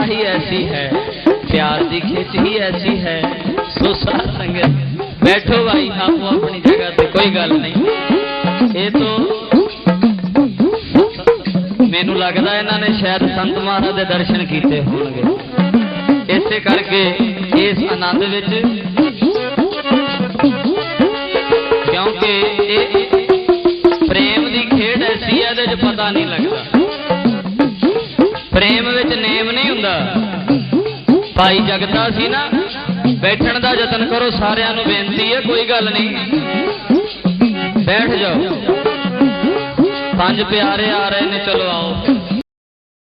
ਹੀ ਐਸੀ ਹੈ, ਪਿਆਰ ਦੀ ਖਿੱਚ ਹੀ ਐਸੀ ਹੈ। ਸੋ ਸਾਧ ਸੰਗਤ, ਬੈਠੋ ਭਾਈ, ਆਪੋ ਆਪਣੀ ਜਗ੍ਹਾ ਤੇ ਕੋਈ ਗੱਲ ਨਹੀਂ। ਇਹ ਤੋਂ ਮੈਨੂੰ ਲੱਗਦਾ ਇਹਨਾਂ ਨੇ ਸ਼ਾਇਦ ਸੰਤ ਮਹਾਰਾਜ ਦੇ ਦਰਸ਼ਨ ਕੀਤੇ ਹੋਣਗੇ। ਇਸੇ ਕਰਕੇ ਇਸ ਆਨੰਦ ਵਿੱਚ ਕਿਉਂਕਿ ਇਹ ਪ੍ਰੇਮ ਦੀ ਖੇਡ ਐਸੀ ਹੈ, ਇਹਦੇ 'ਚ ਪਤਾ ਨਹੀਂ ਲੱਗਦਾ। ਪ੍ਰੇਮ ਹੁੰਦਾ। ਭਾਈ ਜਗਤਾ ਸੀ ਨਾ, ਬੈਠਣ ਦਾ ਯਤਨ ਕਰੋ, ਸਾਰਿਆਂ ਨੂੰ ਬੇਨਤੀ ਹੈ, ਕੋਈ ਗੱਲ ਨਹੀਂ। ਬੈਠ ਜਾਓ। ਪੰਜ ਪਿਆਰੇ ਆ ਰਹੇ ਨੇ, ਚਲੋ ਆਓ।